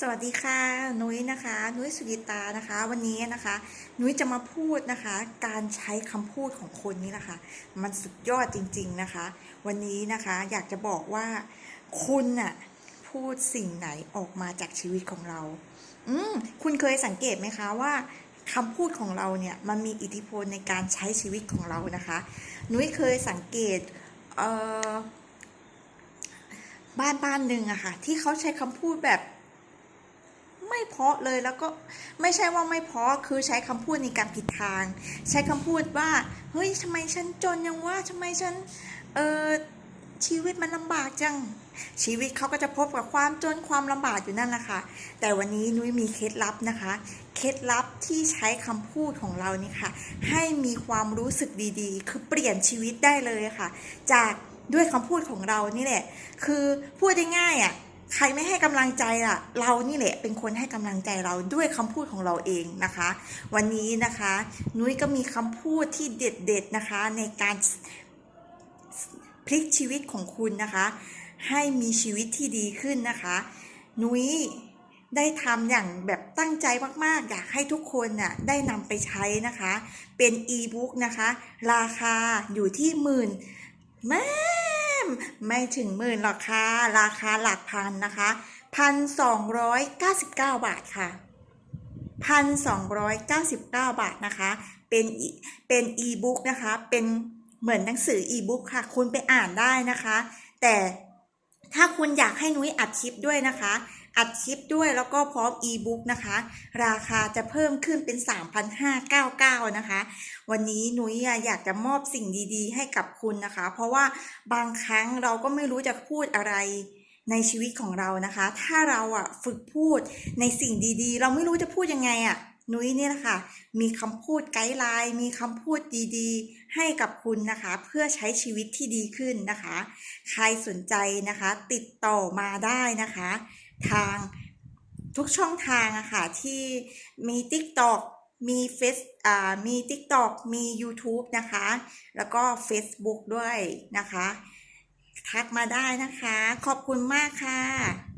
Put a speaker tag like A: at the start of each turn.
A: สวัสดีค่ะ นุ้ยนะคะ นุ้ยสุจิตานะคะ วันนี้นะคะ นุ้ยจะมาพูดนะคะ การใช้คำพูดของคนนี้นะคะ มันสุดยอดจริง ๆนะคะ วันนี้นะคะอยากจะบอกว่าคุณน่ะพูดสิ่งไหนออกมาจากชีวิตของเรา อืมคุณเคยสังเกตไหมคะว่าคำพูดของเราเนี่ยมันมีอิทธิพลในการใช้ชีวิตของเรานะคะ นุ้ยเคยสังเกตเอ่อบ้านบ้านหนึ่งอะค่ะที่เขาใช้คำพูดแบบ ไม่เพาะเลยแล้วก็ไม่ใช่ว่าไม่เพาะคือใช้คำพูดในการผิดทาง ใช้คำพูดว่าเฮ้ยทำไมฉันจนยังว่าทำไมฉันเออชีวิตมันลำบากจัง ชีวิตเขาก็จะพบกับความจนความลำบากอยู่นั่นแหละค่ะ แต่วันนี้นุ้ยมีเคล็ดลับนะคะ เคล็ดลับที่ใช้คำพูดของเรานี่ค่ะ ให้มีความรู้สึกดีๆ คือเปลี่ยนชีวิตได้เลยค่ะ จากด้วยคำพูดของเรานี่แหละ คือพูดได้ง่ายอะ ใครไม่ให้กำลังใจล่ะ เรานี่แหละเป็นคนให้กำลังใจเราด้วยคำพูดของเราเองนะคะ วันนี้นะคะ นุ้ยก็มีคำพูดที่เด็ดๆนะคะ ในการพลิกชีวิตของคุณนะคะ ให้มีชีวิตที่ดีขึ้นนะคะ นุ้ยได้ทำอย่างแบบตั้งใจมากๆ อยากให้ทุกคนน่ะได้นำไปใช้นะคะ เป็นอีบุ๊กนะคะ ราคาอยู่ที่หมื่นแม่ มไม่ถึงหมื่นหรอกค่ะ ราคาหลักพันนะคะพันสองร้อยเก้าสิบเก้าบาทค่ะพันสองร้อยเก้าสิบเก้าบาทนะคะ เป็นเป็นอีบุ๊กนะคะ เป็นเหมือนหนังสืออีบุ๊กค่ะ คุณไปอ่านได้นะคะ แต่ถ้าคุณอยากให้นุ้ยอัดคลิปด้วยนะคะ อัดคลิปด้วยแล้วก็พร้อมอีบุ๊กนะคะ ราคาจะเพิ่มขึ้นเป็น 3,599 นะคะ วันนี้นุ้ยอยากจะมอบสิ่งดีๆ ให้กับคุณนะคะ เพราะว่าบางครั้งเราก็ไม่รู้จะพูดอะไรในชีวิตของเรานะคะ ถ้าเราอะฝึกพูดในสิ่งดีๆ เราไม่รู้จะพูดยังไงอะนุ้ยเนี่ยแหละค่ะมีคำพูดไกด์ไลน์ มีคำพูดดีๆ ให้กับคุณนะคะ เพื่อใช้ชีวิตที่ดีขึ้นนะคะ ใครสนใจนะคะ ติดต่อมาได้นะคะ ทางทุกช่องทางอะค่ะที่มี TikTok มีเฟซอ่ามี TikTok มี YouTube นะคะ แล้วก็ Facebook ด้วยนะคะ ทักมาได้นะคะ ขอบคุณมากค่ะ